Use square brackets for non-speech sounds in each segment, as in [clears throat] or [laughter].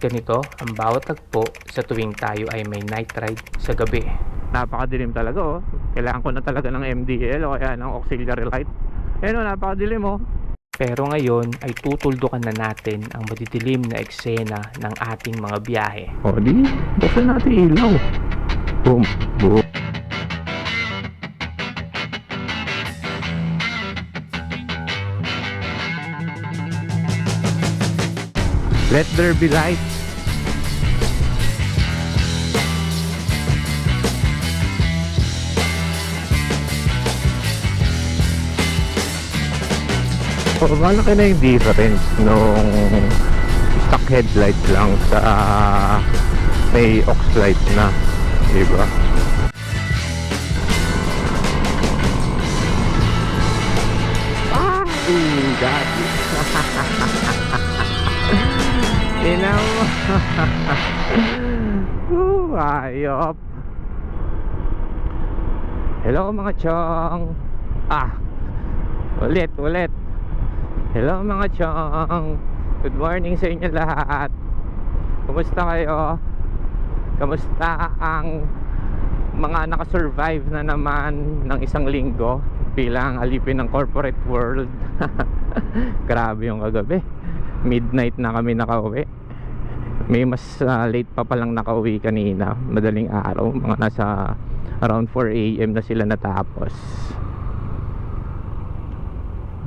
ganito ang bawat tagpo sa tuwing tayo ay may night ride sa gabi. Napakadilim talaga oh. Kailangan ko na talaga ng MDL o kaya ng auxiliary light. Ayun oh, napakadilim oh. Pero ngayon ay tutuldukan na natin ang madidilim na eksena ng ating mga biyahe. O di, buksan natin ilaw. Boom, boom. Let there be light. O, malaki na yung difference nung stock headlight lang sa may aux light na. Diba? Ah! Ooh, [laughs] daddy. Inaw. Ooh, ayop. Hello mga chong. Ah. Ulit, ulit. Hello mga chong. Good morning sa inyo lahat. Kumusta kayo? Kamusta ang mga nakasurvive na naman ng isang linggo bilang alipin ng corporate world? [laughs] Grabe yung kagabi. Midnight na kami nakauwi. May mas ah, late pa palang nakauwi kanina. Madaling araw. Mga nasa around 4 a.m. na sila natapos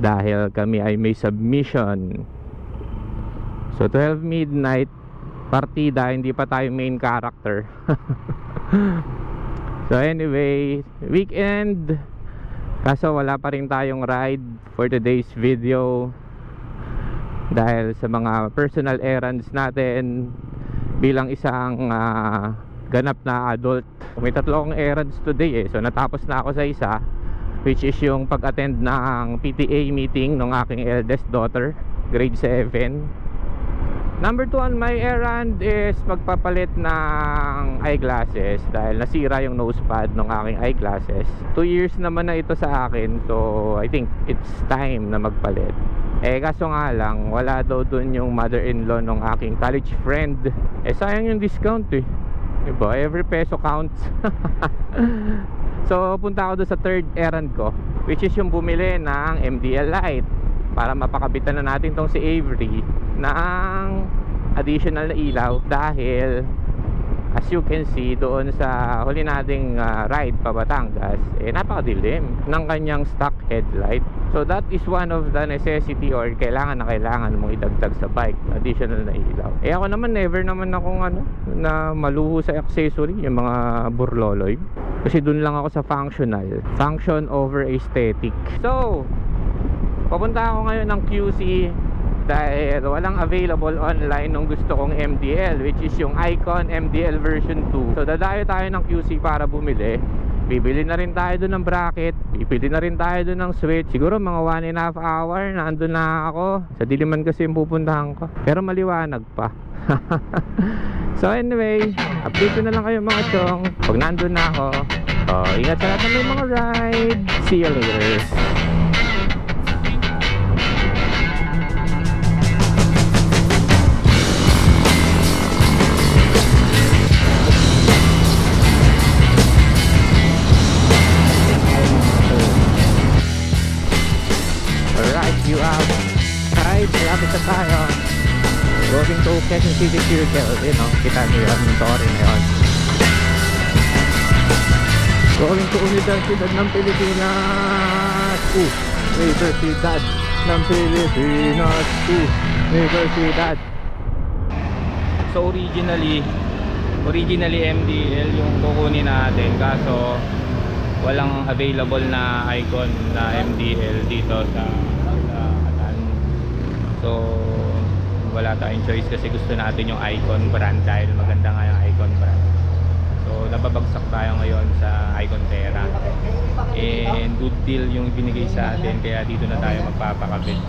dahil kami ay may submission so 12 midnight partida hindi pa tayo main character [laughs] so anyway weekend kaso wala pa rin tayong ride for today's video dahil sa mga personal errands natin bilang isang ah, ganap na adult. May tatlo akong errands today eh. So natapos na ako sa isa which is yung pag-attend ng PTA meeting ng aking eldest daughter grade 7 number 2 on my errand is magpapalit ng eyeglasses dahil nasira yung nosepad ng aking eyeglasses. 2 years naman na ito sa akin so I think it's time na magpalit eh kaso nga lang wala daw dun yung mother-in-law ng aking college friend. Eh sayang yung discount eh. Diba? Every peso counts. [laughs] So punta ako doon sa third errand ko Which is yung bumili ng MDL light Para mapakabitan na natin tong si Avery ng additional na ilaw Dahil as you can see doon sa huli nating ah, ride pa Batangas Eh napakadilim ng kanyang stock headlight. So that is one of the necessity or kailangan na kailangan mong idagdag sa bike Additional na ilaw. Eh ako naman never naman akong ano Na maluho sa accessory Yung mga burloloy. Kasi dun lang ako sa functional Function over aesthetic. So Papunta ako ngayon ng QC dahil walang available online nung gusto kong MDL which is yung Icon MDL version 2 so dadayo tayo ng QC para bumili. Bibili na rin tayo doon ng bracket. Bibili na rin tayo doon ng switch. Siguro mga 1 and a half hour nandun na ako. Sa Diliman kasi yung pupuntahan ko. Pero maliwanag pa. [laughs] So anyway update na lang kayo mga chong. Pag nandun na ako. Oh, ingat sa lahat ng mga ride see you later tayo. Going to Quezon City Circle. Yun o, kita yun. Yung story na. Going to Universidad ng Pilipinas. Uh, Universidad ng Pilipinas. Uh, Universidad. So originally, originally MDL yung kukunin natin kaso walang available na icon na MDL dito sa, wala tayong choice kasi gusto natin yung icon brand dahil maganda nga yung icon brand. So nababagsak tayo ngayon sa Icon Terra. And good deal yung binigay sa atin kaya dito na tayo magpapakabit.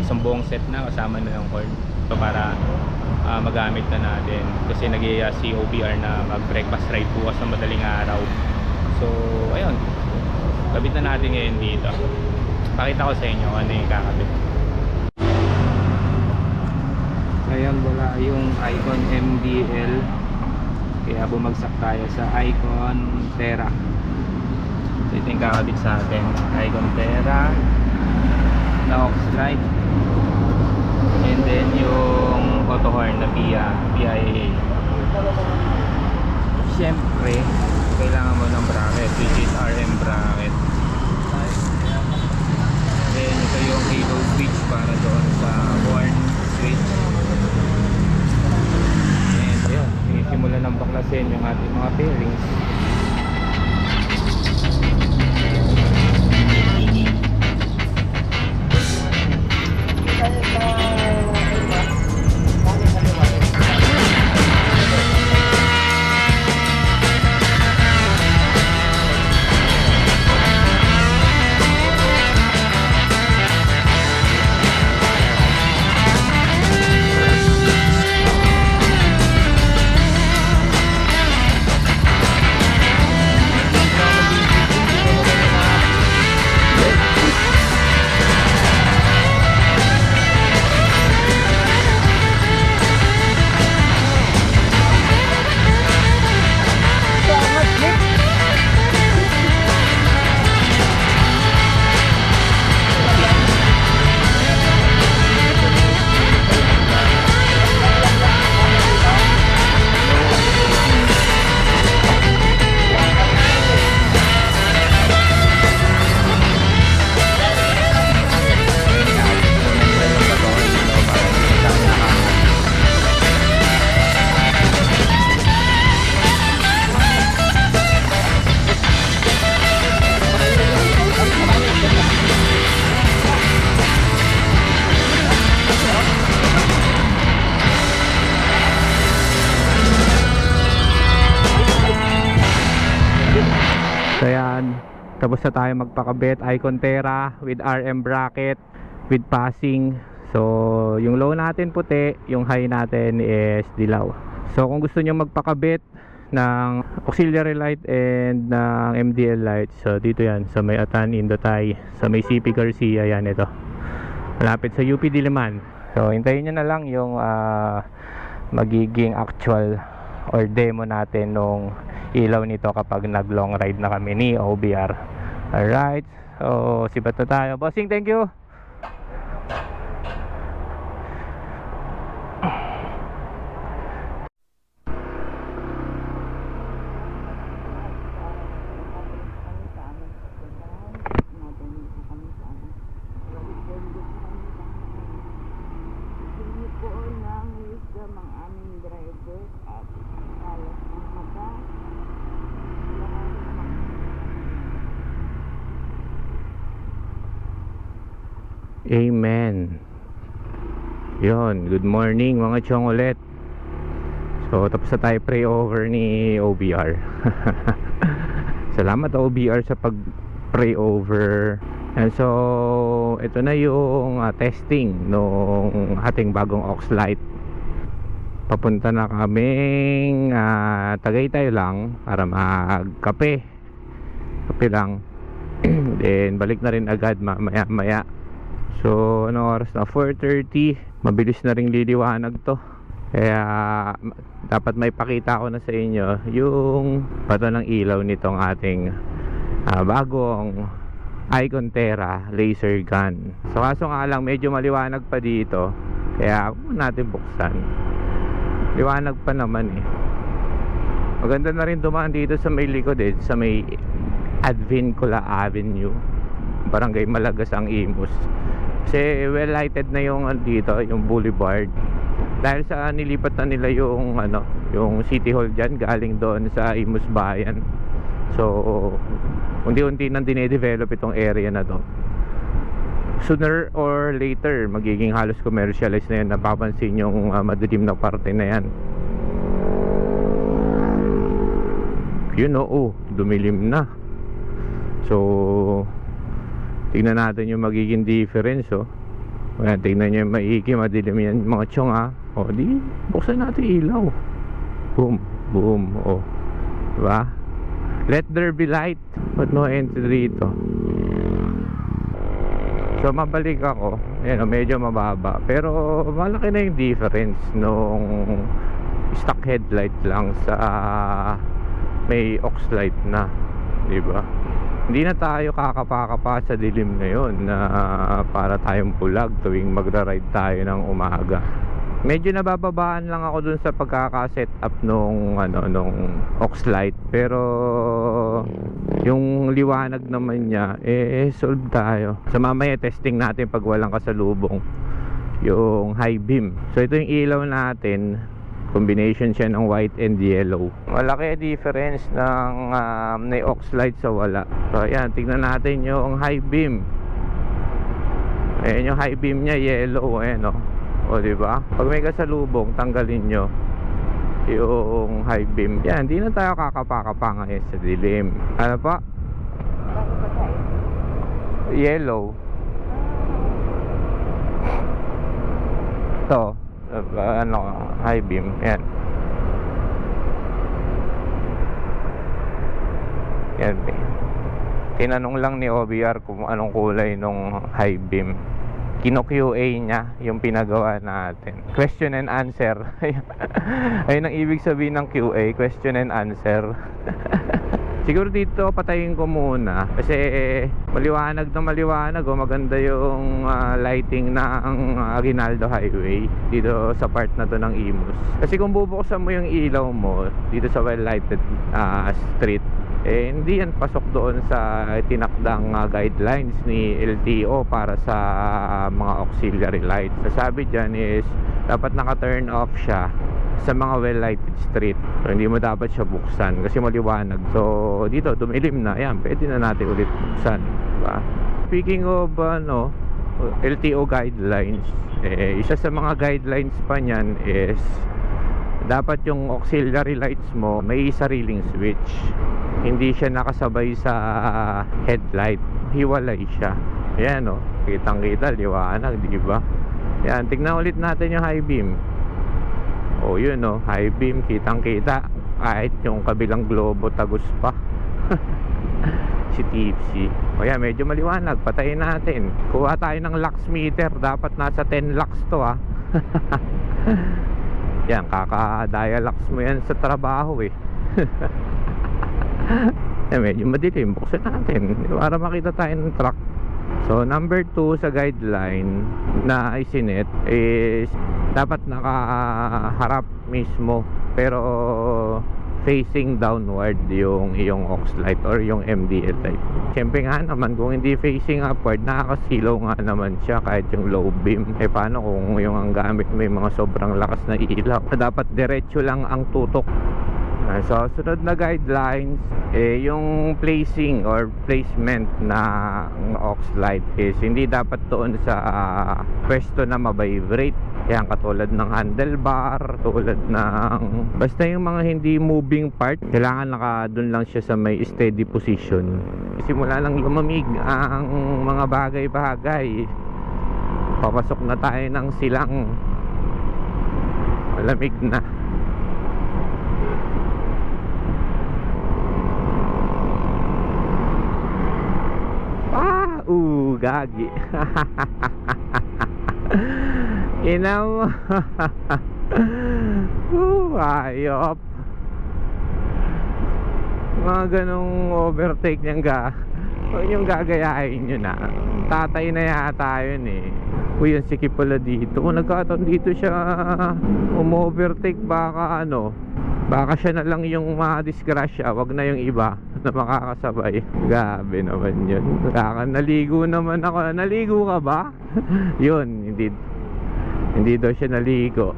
Isang buong set na kasama na yung horn. So para ah, magamit na natin kasi nag si OBR na mag breakfast ride bukas ng madaling araw so ayun kabit na natin ngayon dito pakita ko sa inyo ano yung kakabit Ayan, wala yung Icon MDL. Kaya bumagsak tayo sa Icon Terra. So ito yung kakabit sa atin. Icon Terra. Na aux light. And then yung auto horn na PIA, PIA. Siyempre, kailangan mo ng bracket which is RM bracket. Then ito yung halo switch para doon sa horn switch. And yun, ng baklasin yung ating mga pairings. Tapos na tayo magpakabit Icon Terra with RM bracket with passing. So yung low natin puti, yung high natin is dilaw. So kung gusto niyo magpakabit ng auxiliary light and ng MDL light, so dito yan sa may Atan Indotay, sa may CP Garcia yan ito. Malapit sa UP Diliman. So hintayin niyo na lang yung ah, magiging actual or demo natin nung ilaw nito kapag nag long ride na kami ni OBR alright. So sibat na tayo. Bossing thank you Hingi po ng wisdom ang aming driver at alas ng mata. Lahat ng mga amen yon good morning mga chong ulit. So tapos na tayo pray over ni OBR [laughs] salamat OBR sa pag pray over. And so ito na yung ah, testing nung ating bagong aux light. Papunta na kaming ah, Tagaytay lang para magkape. Kape lang. [clears throat] Then balik na rin agad mamaya maya so ano oras na? 4.30 mabilis na rin liliwanag to. Kaya dapat may pakita ko na sa inyo yung pato ng ilaw nitong ating ah, bagong Icon Terra laser gun. So kaso nga lang medyo maliwanag pa dito. Kaya natin buksan. Liwanag pa naman eh. Maganda na rin dumaan dito sa may likod eh sa may Advincula Avenue. Barangay Malagas ang Imus kasi well lighted na yung ano dito yung boulevard. Dahil sa nilipat na nila yung ano yung city hall dyan galing doon sa Imus Bayan. So unti-unti nang dinedevelop itong area na to. Sooner or later magiging halos commercialized na yan napapansin yung uh, madilim na parte na yan. Yun oo dumilim na. So tingnan natin yung magiging difference oh. Ayan, tingnan nyo yung maigi madilim yan. Mga chong ha o di buksan natin ilaw. Boom boom oh. Diba? Let there be light but no entry dito. So mabalik ako, Ayan, oh, medyo mababa. Pero malaki na yung difference nung stock headlight lang sa may aux light na, 'di ba? Hindi na tayo kakapakapa sa dilim ngayon na para tayong pulag tuwing magra-ride tayo ng umaga. Medyo nabababaan lang ako dun sa pagkaka-set up nung ano nung aux light pero yung liwanag naman niya eh solve tayo. Sa mamaya testing natin pag walang kasalubong yung high beam. So ito yung ilaw natin combination siya ng white and yellow. Malaki difference ng um, aux light sa wala. So ayan, tingnan natin yung high beam. Ayan yung high beam niya yellow ayan oh. O di ba? Pag may kasalubong, tanggalin nyo yung high beam. Yan, hindi na tayo kakapakapa ngayon sa dilim. Ano pa? Yellow. Ito, uh, ano, high beam. Yan. Yan. Tinanong lang ni OBR kung anong kulay nung high beam. Kino-QA niya yung pinagawa natin. Question and answer. [laughs] Ayun ang ibig sabihin ng QA, question and answer. [laughs] Siguro dito patayin ko muna kasi maliwanag na maliwanag oh, maganda yung ah, lighting ng Aguinaldo Highway dito sa part na to ng Imus. Kasi kung bubuksan mo yung ilaw mo dito sa well lighted ah, street eh hindi yan pasok doon sa tinakdang ah, guidelines ni LTO para sa ah, mga auxiliary lights. Sasabi dyan is dapat naka-turn off siya sa mga well lighted street so, hindi mo dapat siya buksan kasi maliwanag. So dito dumilim na. Yan pwede na natin ulit buksan diba? speaking of ano LTO guidelines eh, isa sa mga guidelines pa niyan is dapat yung auxiliary lights mo may sariling switch. Hindi siya nakasabay sa headlight. Hiwalay siya. Ayan o kitang kita liwanag di ba? Yan tignan ulit natin yung high beam Oh, yun oh, high beam, kitang-kita. Kahit yung kabilang globo tagos pa. [laughs] si Tipsy. O yan, medyo maliwanag. Patayin natin. Kuha tayo ng lux meter. Dapat nasa 10 lux to ah. [laughs] yan, kaka-dialux mo yan sa trabaho eh. [laughs] eh, medyo madilim. Buksan natin. Para makita tayo ng truck. So number 2 sa guideline na isinet is dapat nakaharap mismo pero facing downward yung iyong aux light or yung MDL light. Siyempre nga naman kung hindi facing upward nakakasilaw nga naman siya kahit yung low beam. Eh paano kung yung ang gamit may mga sobrang lakas na ilaw? Dapat diretso lang ang tutok So, sunod na guidelines, eh, yung placing or placement na aux light is hindi dapat doon sa ah, pwesto na mabibrate. Yan, katulad ng handlebar, tulad ng... Basta yung mga hindi moving part, kailangan naka doon lang siya sa may steady position. Simula lang lumamig ang mga bagay-bagay. Papasok na tayo ng silang. Malamig na. Ah, uh, gagi. [laughs] Ina mo. [laughs] uh, ayop. Mga ganong overtake niyang ga. Huwag niyong gagayahin nyo na. Tatay na yata yun eh. Uy, yung sikip pala dito. Kung nagkataon dito siya umovertake baka ano, baka siya na lang yung ma-disgrasya, wag na yung iba [laughs] na makakasabay. Gabi naman yun. Kaka, naligo naman ako. Naligo ka ba? [laughs] yun, hindi hindi daw siya naligo. [laughs]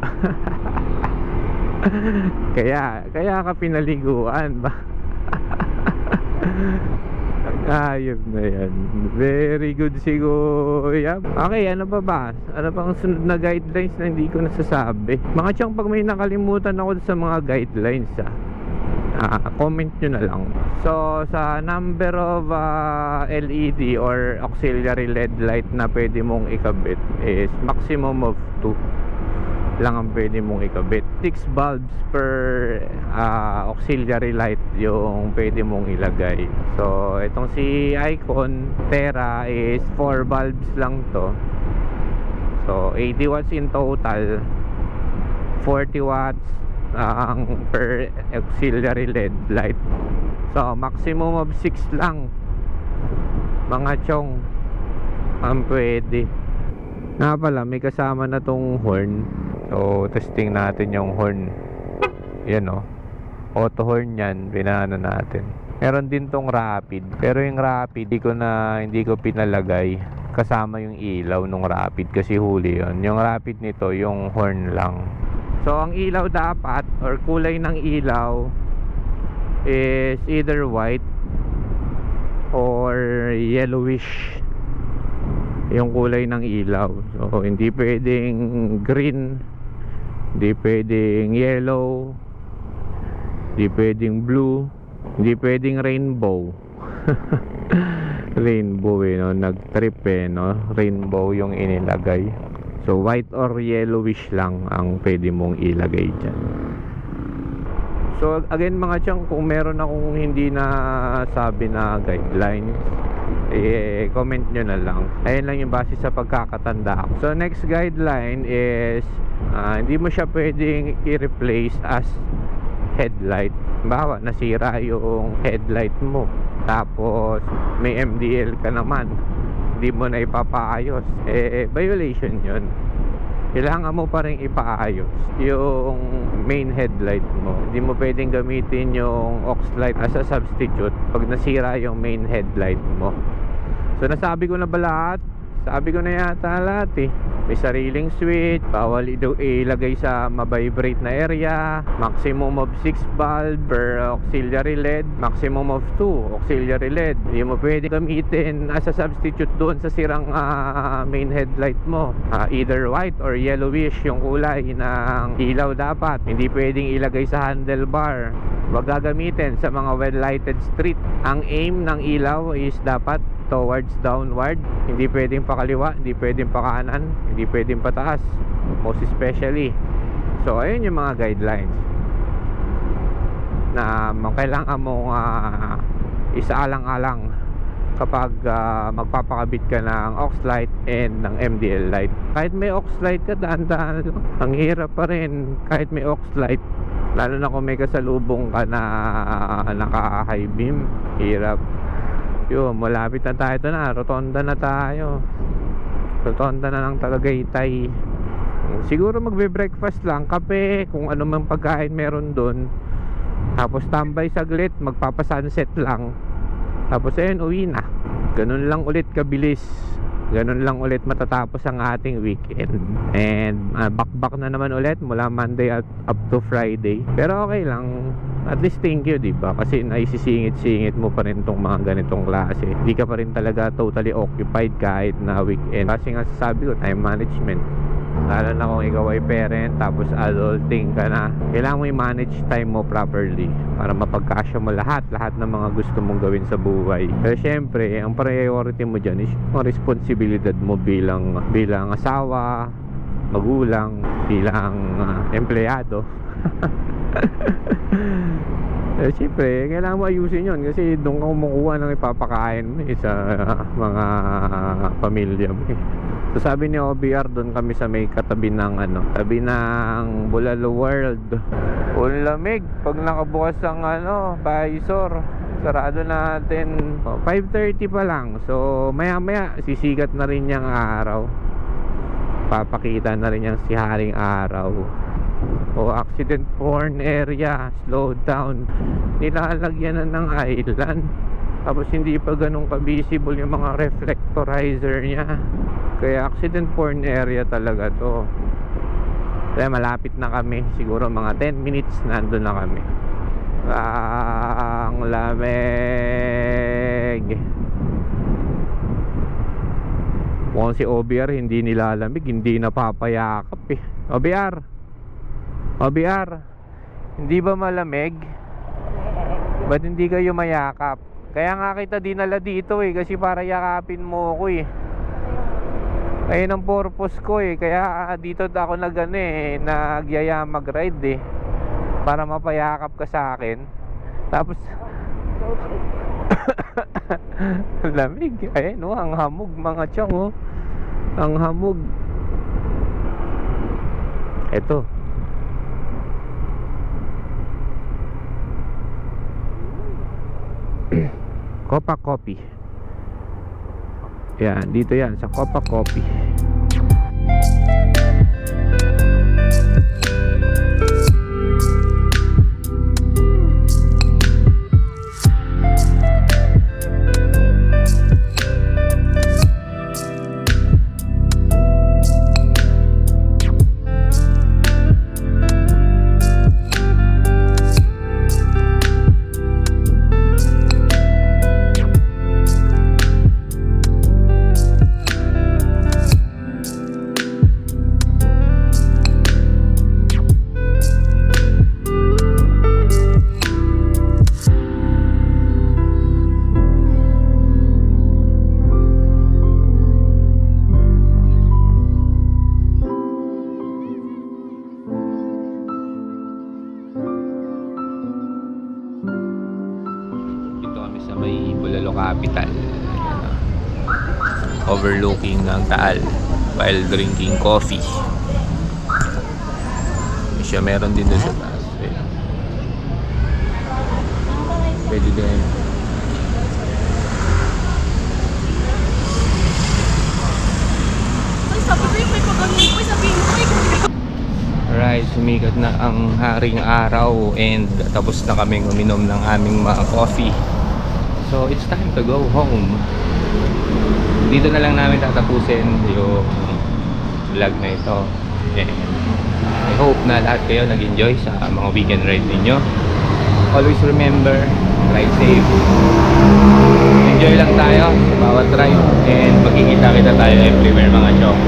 kaya, kaya ka pinaliguan ba? Ayop na yan. Very good si Kuya. Okay, ano pa ba? Ano pang sunod na guidelines na hindi ko nasasabi? Mga tiyang pag may nakalimutan ako sa mga guidelines ah, ah, comment nyo na lang. So, sa number of ah, LED or auxiliary LED light na pwede mong ikabit is maximum of 2. Lang ang pwede mong ikabit. 6 bulbs per ah, auxiliary light yung pwede mong ilagay. So itong si Icon Terra is 4 bulbs lang to. So 80 watts in total. 40 watts ang per auxiliary LED light. So maximum of 6 lang. Mga chong ang pwede. Nga pala may kasama na tong horn so testing natin yung horn. Yan o auto horn yan pinano natin. Meron din tong rapid. Pero yung rapid di ko na hindi ko pinalagay. Kasama yung ilaw nung rapid kasi huli yon yung rapid nito yung horn lang. So ang ilaw dapat or kulay ng ilaw is either white or yellowish yung kulay ng ilaw. So hindi pwedeng green hindi pwedeng yellow. Hindi pwedeng blue. Hindi pwedeng rainbow. [laughs] Rainbow eh no? Nag trip eh no? Rainbow yung inilagay. So white or yellowish lang ang pwede mong ilagay dyan. So again mga chang kung meron akong hindi na sabi na guidelines eh comment nyo na lang. Ayun lang yung base sa pagkakatanda ko so next guideline is ah, hindi mo siya pwedeng i-replace as headlight bawa nasira yung headlight mo tapos may MDL ka naman hindi mo na ipapaayos eh violation yun kailangan mo pa rin ipaayos yung main headlight mo. Hindi mo pwedeng gamitin yung aux light as a substitute pag nasira yung main headlight mo. So nasabi ko na ba lahat? Sabi ko na yata lahat eh. May sariling switch, bawal ito ilagay sa mabibrate na area, maximum of 6 bulb per auxiliary LED, maximum of 2 auxiliary LED. Hindi mo pwede gamitin as a substitute doon sa sirang ah, main headlight mo. Ah, either white or yellowish yung kulay ng ilaw dapat. Hindi pwedeng ilagay sa handlebar. Huwag gagamitin sa mga well-lighted street. Ang aim ng ilaw is dapat towards downward. Hindi pwedeng pakaliwa, hindi pwedeng pakanan, hindi pwedeng pataas. Most especially. So, ayun yung mga guidelines na kailangan mong uh, isaalang-alang kapag ah, magpapakabit ka ng aux light and ng MDL light. Kahit may aux light ka, daan-daan. Ang hirap pa rin kahit may aux light. Lalo na kung may kasalubong ka na naka high beam. Hirap. Yun, malapit na tayo ito na. Rotonda na tayo. Rotonda na ng Tagaytay. Siguro magbe-breakfast lang, kape, kung ano man pagkain meron doon. Tapos tambay saglit, magpapa-sunset lang. Tapos ayun, uwi na. Ganun lang ulit kabilis. Ganun lang ulit matatapos ang ating weekend. And ah, back-back na naman ulit mula Monday at up to Friday. Pero okay lang. At least thank you, di ba? Kasi naisisingit-singit mo pa rin tong mga ganitong klase. Hindi ka pa rin talaga totally occupied kahit na weekend. Kasi nga sasabi ko, time management. Lalo na kung ikaw ay parent tapos adulting ka na. Kailangan mo i-manage time mo properly para mapagkasya mo lahat, lahat ng mga gusto mong gawin sa buhay. Pero syempre, ang priority mo dyan is yung responsibilidad mo bilang bilang asawa, magulang, bilang ah, empleyado. [laughs] [laughs] Eh, siyempre, kailangan mo ayusin yun kasi doon ka kumukuha ng ipapakain mo eh, sa mga pamilya mo eh. So sabi ni OBR doon kami sa may katabi ng ano, tabi ng Bulalo World. Ang lamig pag nakabukas ang ano, visor. Sarado natin. Oh, 5:30 pa lang. So maya-maya sisikat na rin yung araw. Papakita na rin yung si Haring Araw. O accident prone area, slow down. Nilalagyan na ng island. Tapos hindi pa ganun ka-visible yung mga reflectorizer niya. Kaya accident prone area talaga to. Kaya malapit na kami. Siguro mga 10 minutes nandun na kami. Ang lamig. Mukhang si OBR hindi nilalamig, hindi napapayakap eh. OBR, OBR, hindi ba malamig? Ba't hindi kayo mayakap? Kaya nga kita dinala dito eh, kasi para yakapin mo ako eh. Ayun ang purpose ko eh. Kaya dito ako nag ano eh, nagyaya mag-ride eh. Para mapayakap ka sa akin. Tapos [coughs] lamig. Ayun no, ang hamog mga chong oh. Ang hamog. Ito. Copa Coffee. Yan, dito yan sa Copa Coffee. Ng Taal while drinking coffee. Siya meron din doon sa taas. Ayan. Pwede din. Alright, sumikat na ang haring araw and tapos na kaming uminom ng aming mga coffee. So, it's time to go home. Dito na lang namin tatapusin yung vlog na ito. And I hope na lahat kayo nag-enjoy sa mga weekend ride ninyo. Always remember, ride safe. Enjoy lang tayo sa bawat ride and magkikita kita tayo everywhere mga chong.